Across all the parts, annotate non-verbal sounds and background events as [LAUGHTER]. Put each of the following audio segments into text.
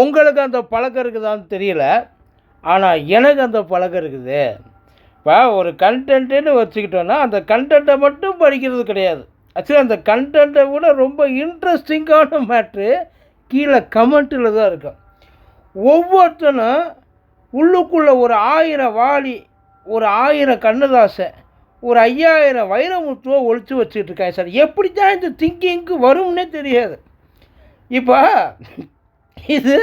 உங்களுக்கு அந்த பழக்கம் இருக்குதான்னு தெரியல. ஆனால் எனக்கு அந்த பழக்கம் இருக்குது. இப்போ ஒரு கண்டென்ட்டுன்னு வச்சுக்கிட்டோன்னா அந்த கண்டென்ட்டை மட்டும் படிக்கிறது கிடையாது. ஆக்சுவலி அந்த கண்டென்ட்டை விட ரொம்ப இன்ட்ரெஸ்டிங்கான மேட்ரு கீழே கமெண்ட்டில் தான் இருக்கும் ஒவ்வொருத்தனும் உள்ளுக்குள்ளே ஒரு ஆயிரம் வாளி ஒரு ஆயிரம் கண்ணதாசை ஒரு ஐயாயிரம் வைரமுத்துவ ஒழித்து வச்சுக்கிட்டு இருக்காங்க சார். எப்படி தான் இந்த திங்கிங்க்கு வரும்னே தெரியாது. இப்போ இது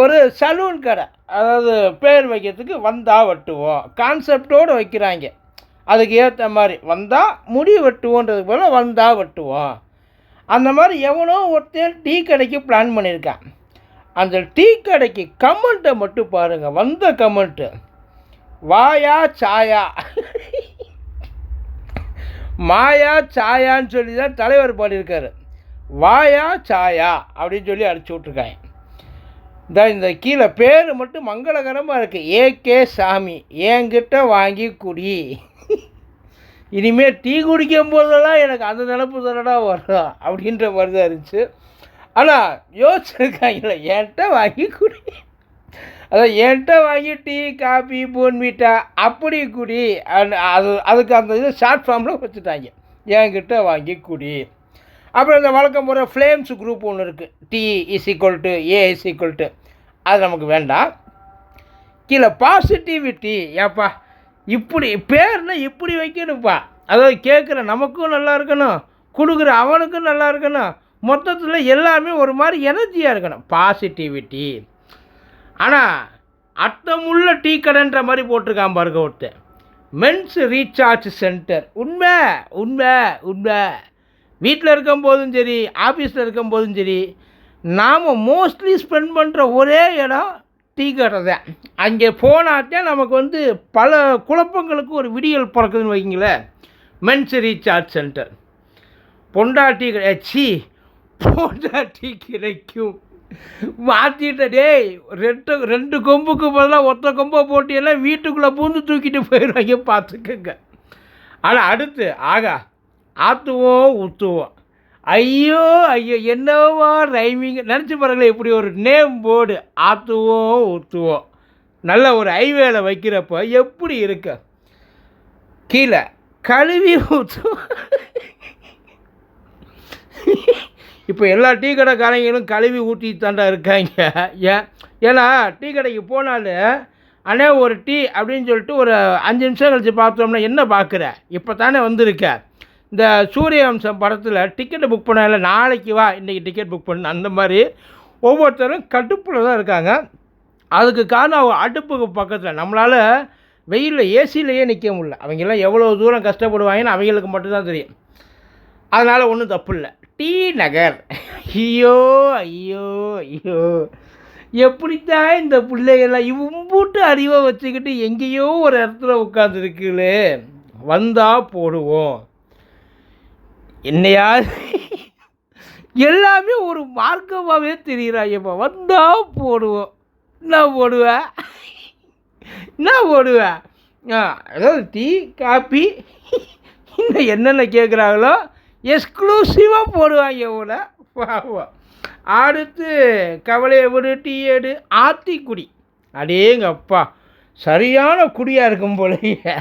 ஒரு சலூன் கடை. அதாவது பேர் வைக்கிறதுக்கு வந்தால் வெட்டுவோம். கான்செப்டோடு வைக்கிறாங்க. அதுக்கு ஏற்ற மாதிரி வந்தால் முடி வெட்டுவோன்றதுக்கு போல் வந்தால் வெட்டுவோம். அந்த மாதிரி எவனோ ஒருத்தர் டீ கடைக்கு பிளான் பண்ணியிருக்கான். அந்த டீ கடைக்கு கமெண்ட்டை மட்டும் பாருங்கள் வந்த கமெண்ட்டு வாயா சாயா. மாயா சாயான்னு சொல்லி தான் தலைவர் பாடியிருக்காரு. வாயா சாயா அப்படின்னு சொல்லி அடிச்சு விட்ருக்காங்க இந்த இந்த கீழே பேர் மட்டும் மங்களகரமாக இருக்குது ஏகே சாமி என்கிட்ட வாங்கி குடி. இனிமேல் டீ குடிக்கும் போதெல்லாம் எனக்கு அந்த நினப்பு தானடா வரும் அப்படின்ற மாதிரி தான் இருந்துச்சு. ஆனால் யோசிச்சிருக்காங்களே என்கிட்ட வாங்கி குடி. அதான் என்கிட்ட வாங்கி டீ காபி போன்மீட்டா அப்படி குடி. அண்ட் அது அதுக்கு அந்த இது ஷார்ட் ஃபார்மில் வச்சுட்டாங்க. என்கிட்ட வாங்கி குடி. அப்புறம் இந்த வழக்கம் போகிற ஃப்ளேம்ஸ் குரூப் ஒன்று இருக்குது T is equal to A is equal to அது நமக்கு வேண்டாம். கீழே பாசிட்டிவிட்டி ஏப்பா இப்படி பேர்னா இப்படி வைக்கணும்ப்பா. அதாவது கேட்குற நமக்கும் நல்லா இருக்கணும் கொடுக்குற அவனுக்கும் நல்லா இருக்கணும் மொத்தத்தில் எல்லாமே ஒரு மாதிரி எனர்ஜியாக இருக்கணும். பாசிட்டிவிட்டி ஆனால் அர்த்தமுள்ள டீ கடைன்ற மாதிரி போட்டிருக்கான் பாருங்க ஒருத்தர் மென்ஸ் ரீசார்ஜ் சென்டர் உண்மை உண்மை உண்மை. வீட்டில் இருக்கும் போதும் சரி ஆஃபீஸில் இருக்கும் போதும் சரி நாம் மோஸ்ட்லி ஸ்பெண்ட் பண்ணுற ஒரே இடம் டீ கடை தான். அங்கே போனாத்தான் நமக்கு வந்து பல குழப்பங்களுக்கு ஒரு விடியல் பிறக்குதுன்னு வைங்களேன் மென்ஸ் ரீசார்ஜ் சென்டர் பொண்டாட்டி கிடையாச்சி பொண்டாட்டி கிடைக்கும். மாற்றிட்ட டேய் ரெண்டு ரெண்டு கொம்புக்கு பதிலாக ஒத்த கொம்பை போட்டியெல்லாம் வீட்டுக்குள்ளே பூந்து தூக்கிட்டு போயிடுவாங்க பார்த்துக்கங்க. ஆனால் அடுத்து ஆகா ஆற்றுவோம் ஊற்றுவோம் ஐயோ ஐயோ என்னவா ரைமிங் நினச்சி பாருங்களேன் இப்படி ஒரு நேம் போர்டு ஆற்றுவோம் ஊற்றுவோம் நல்ல ஒரு ஹைவேல வைக்கிறப்ப எப்படி இருக்கு? கீழே கழுவி ஊற்றுவோம் இப்போ எல்லா டீ கடைக்காரங்களும் கழுவி ஊற்றி தாண்டா இருக்காங்க. ஏன்? ஏன்னா டீ கடைக்கு போனாலும் அண்ணே ஒரு டீ அப்படின்னு சொல்லிட்டு ஒரு அஞ்சு நிமிஷம் கழிச்சு பார்த்தோம்னா என்ன பார்க்குற இப்போ தானே வந்திருக்க. இந்த சூரிய வம்சம் படத்தில் டிக்கெட்டை புக் பண்ணல நாளைக்கு வா இன்றைக்கி டிக்கெட் புக் பண்ணு அந்த மாதிரி ஒவ்வொருத்தரும் கடுப்பில் தான் இருக்காங்க. அதுக்கு காரணம் அவங்க அடுப்புக்கு பக்கத்தில். நம்மளால் வெயிலில் ஏசிலேயே நிற்க முடியல. அவங்கெல்லாம் எவ்வளோ தூரம் கஷ்டப்படுவாங்கன்னு அவங்களுக்கு மட்டும்தான் தெரியும். அதனால் ஒன்றும் தப்பு இல்லை. டி நகர். ஐயோ ஐயோ ஐயோ. எப்படித்தான் இந்த பிள்ளைகள்லாம் இவ்வூட்டு அறிவை வச்சுக்கிட்டு எங்கேயோ ஒரு இடத்துல உட்காந்துருக்குலே வந்தால் போடுவோம். என்னையா எல்லாமே ஒரு மார்க்கமாகவே தெரியுறாங்கப்பா வந்தால் போடுவோம். என்ன போடுவேன் என்ன போடுவேன் ஆ அதாவது டீ காப்பி இன்னும் என்னென்ன கேட்குறாங்களோ எக்ஸ்க்ளூசிவாக போடுவாங்க கூட பாவம். அடுத்து கவலையை விடு டீ எடு குடி அடேங்க அப்பா சரியான குடியாக இருக்கும் போலயே.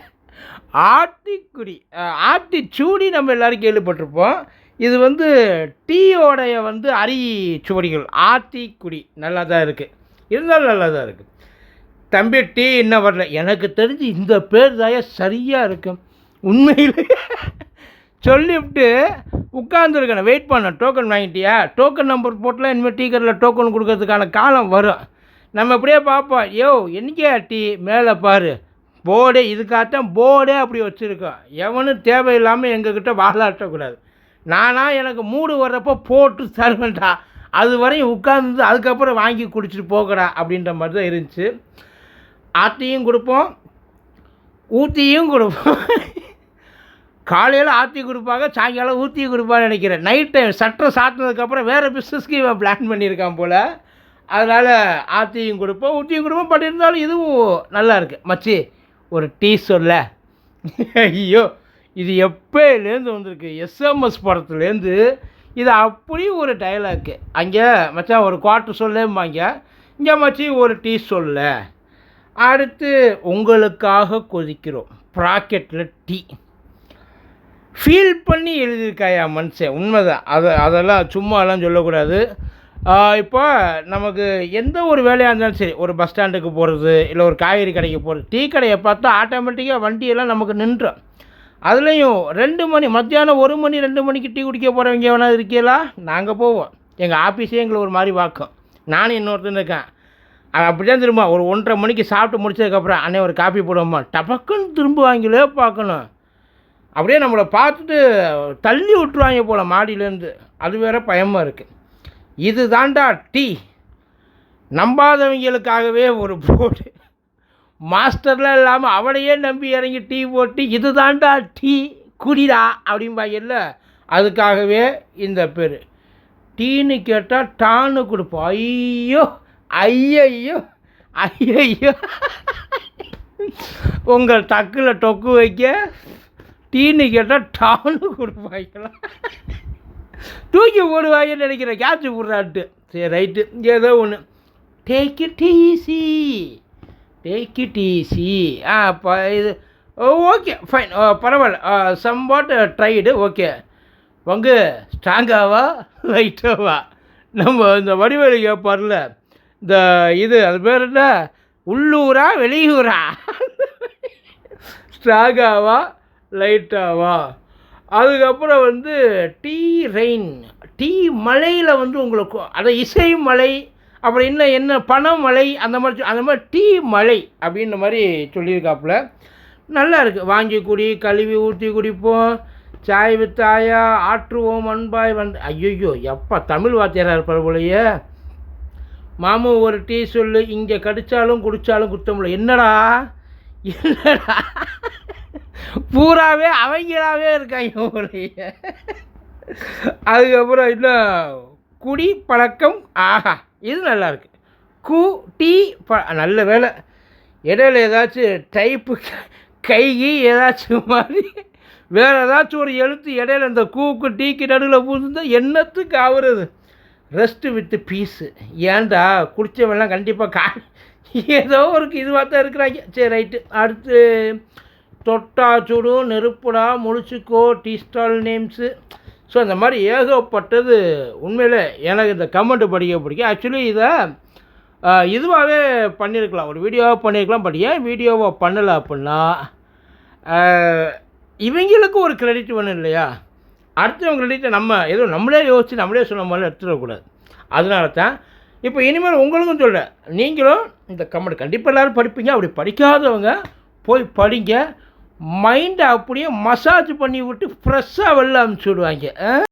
ஆத்திக்குடி ஆத்தி ஆத்திச்சூடி நம்ம எல்லாரும் கேள்விப்பட்டிருப்போம். இது வந்து டீயோடைய வந்து அரி சுவடிகள் ஆத்திக்குடி நல்லா தான் இருக்குது இருந்தாலும் நல்லா தான் இருக்குது தம்பி டீ என்ன வரல. எனக்கு தெரிஞ்சு இந்த பேர் தாய சரியாக இருக்கும் உண்மையில். சொல்லிவிட்டு உட்காந்துருக்கணும் வெயிட் பண்ண. டோக்கன் வாங்கிட்டியா? டோக்கன் நம்பர் போட்டலாம் இனிமேல் டீ கடையில் டோக்கன் கொடுக்கறதுக்கான காலம் வரும். நம்ம அப்படியே பார்ப்போம். யோ என்னைக்கே டீ? மேலே பாரு. போர்டே இதுக்காகத்தான் போர்டே அப்படி வச்சுருக்கோம் எவனும் தேவையில்லாமல் எங்ககிட்ட வாழாட்டக்கூடாது நானாக எனக்கு மூடு வர்றப்போ போட்டு தருவேன்டா. அது வரையும் உட்கார்ந்து அதுக்கப்புறம் வாங்கி குடிச்சிட்டு போகடா அப்படின்ற மாதிரி தான் இருந்துச்சு. ஆத்தியும் கொடுப்போம். ஊற்றியும் கொடுப்போம். காலையில் ஆற்றி கொடுப்பாங்க சாயங்காலம் ஊற்றி கொடுப்பான்னு நினைக்கிறேன். நைட் டைம் சட்டை சாத்தினதுக்கப்புறம் வேறு பிஸ்னஸ்க்கு இவன் பிளான் பண்ணியிருக்கான் போல். அதனால் ஆற்றியும் கொடுப்போம் ஊற்றியும் கொடுப்போம். பட் இருந்தாலும் இதுவும் நல்லா இருக்குது மச்சி ஒரு டீ சொல்ல. ஐயோ இது எப்போலேருந்து வந்திருக்கு? எஸ்எம்எஸ் படத்துலேருந்து. இது அப்படி ஒரு டைலாக்கு அங்கே மச்சான் ஒரு குவார்ட்டர் சொல்லேம்பாங்க. இங்கே மச்சி ஒரு டீ சொல்ல. அடுத்து உங்களுக்காக கொதிக்கிறோம். ப்ராக்கெட்டில் டீ ஃபீல் பண்ணி எழுதியிருக்காயா மனுஷன்? உண்மைதான். அதை அதெல்லாம் சும்மாலாம் சொல்லக்கூடாது. இப்போ நமக்கு எந்த ஒரு வேலையாக இருந்தாலும் சரி ஒரு பஸ் ஸ்டாண்டுக்கு போகிறது இல்லை ஒரு காய்கறி கடைக்கு போகிறது டீ கடையை பார்த்தா ஆட்டோமேட்டிக்காக வண்டியெல்லாம் நமக்கு நின்றோம். அதுலேயும் ரெண்டு மணி மத்தியானம் ஒரு மணி ரெண்டு மணிக்கு டீ குடிக்க போகிறவங்க வேணா இருக்கீங்களா? நாங்கள் போவோம். எங்கள் ஆஃபீஸே எங்களை ஒரு மாதிரி வாக்கும் நானும் இன்னொருத்தன் இருக்கேன். அது அப்படி தான் திரும்ப ஒரு ஒன்றரை மணிக்கு சாப்பிட்டு முடிச்சதுக்கப்புறம் அண்ணே ஒரு காஃபி போடுவோமா டபக்குன்னு திரும்ப வாங்கிலே பார்க்கணும். அப்படியே நம்மளை பார்த்துட்டு தள்ளி விட்டுருவாங்க போல் மாடியிலேருந்து. அது வேறு பயமாக இருக்குது இது தாண்டா டீ. நம்பாதவங்களுக்காகவே ஒரு போர்டு மாஸ்டர்லாம் இல்லாமல் அவனையே நம்பி இறங்கி டீ போட்டு இது தாண்டா டீ குடிடா அப்படிம்பாங்கல்ல அதுக்காகவே இந்த பேர். டீன்னு கேட்டால் டான்னு கொடுப்போம். ஐயோ ஐயையோ ஐயையோ. உங்கள் டக்கில் டொக்கு வைக்க டீன்னு கேட்டால் டான்னு கொடுப்பாங்களா? தூக்கி போடுவாங்கன்னு நினைக்கிறேன். கேட்ச் போடுறான்ட்டு சரி ரைட்டு ஏதோ ஒன்று take it easy take it easy ஆ இப்போ இது ஓகே ஃபைன் பரவாயில்ல. சம்பாட் ட்ரைடு ஓகே பங்கு ஸ்ட்ராங்காவா லைட்டாவா நம்ம இந்த வடிவேலு கேட்பார்ல இந்த இது அது பேர் என்ன? உள்ளூரா வெளியூரா? [LAUGHS] ஸ்ட்ராங்காவா லைட்டாவா அதுக்கப்புறம் வந்து டீ ரெயின் டீ மலையில் வந்து உங்களுக்கு அதை இசை மலை அப்புறம் இன்னும் என்ன பணமழை அந்த மாதிரி அந்த மாதிரி டீ மலை அப்படின்ற மாதிரி சொல்லியிருக்காப்புல. நல்லா இருக்குது வாங்கி குடி கழுவி ஊற்றி குடிப்போம். சாய் வித்தாயா ஆற்றுவோம் அன்பாய் வந்து ஐயோ எப்பா தமிழ் வாத்தியாராக இருப்பார் போலயே. மாமு ஒரு டீ சொல்லு இங்கே கடித்தாலும் குடித்தாலும் குத்தமில்ல. என்னடா? என்னடா? பூராவே அவங்களாவே இருக்காங்க போலயே அதுக்கப்புறம் இன்னும் குடி பழக்கம் ஆஹா இது நல்லாயிருக்கு கு டீ ப நல்ல வேலை. இடையில ஏதாச்சும் டைப்பு கைகி ஏதாச்சும் மாதிரி. வேறு ஏதாச்சும் ஒரு எழுத்து இடையில இந்த கூக்கு டீக்கு நடுவில் பூந்துருந்தா என்னத்துக்கு ஆகுறது ரெஸ்ட்டு வித்து பீஸு ஏன்டா குடித்தவெல்லாம் கண்டிப்பாக கா ஏதோ ஒரு இதுவாக தான் இருக்கிறாங்க. சரி ரைட்டு அடுத்து தொட்டா சுடும் நெருப்புடா முழிச்சுக்கோ டீ ஸ்டால் நேம்ஸு ஸோ இந்த மாதிரி ஏகப்பட்டது உண்மையில் எனக்கு இந்த கமெண்ட் படிக்க பிடிக்கும். ஆக்சுவலி இதை இதுவாகவே பண்ணியிருக்கலாம் ஒரு வீடியோவாக பண்ணியிருக்கலாம் பட் ஏன் வீடியோவாக பண்ணலை அப்படின்னா இவங்களுக்கும் இவங்களுக்கு ஒரு கிரெடிட் வேணும் இல்லையா? அடுத்தவங்க கிரெடிட்டை நம்ம எதுவும் நம்மளே யோசித்து நம்மளே சொன்ன மாதிரி எடுத்துடக்கூடாது அதனால தான் இப்போ இனிமேல் உங்களுக்கும் சொல்கிறேன் நீங்களும் இந்த கமெண்ட் கண்டிப்பாக எல்லோரும் படிப்பீங்க. அப்படி படிக்காதவங்க போய் படிங்க. மைண்டை அப்படியே மசாஜ் பண்ணி விட்டு ஃப்ரெஷ்ஷாக வெளில அனுப்பிச்சி விடுவாங்க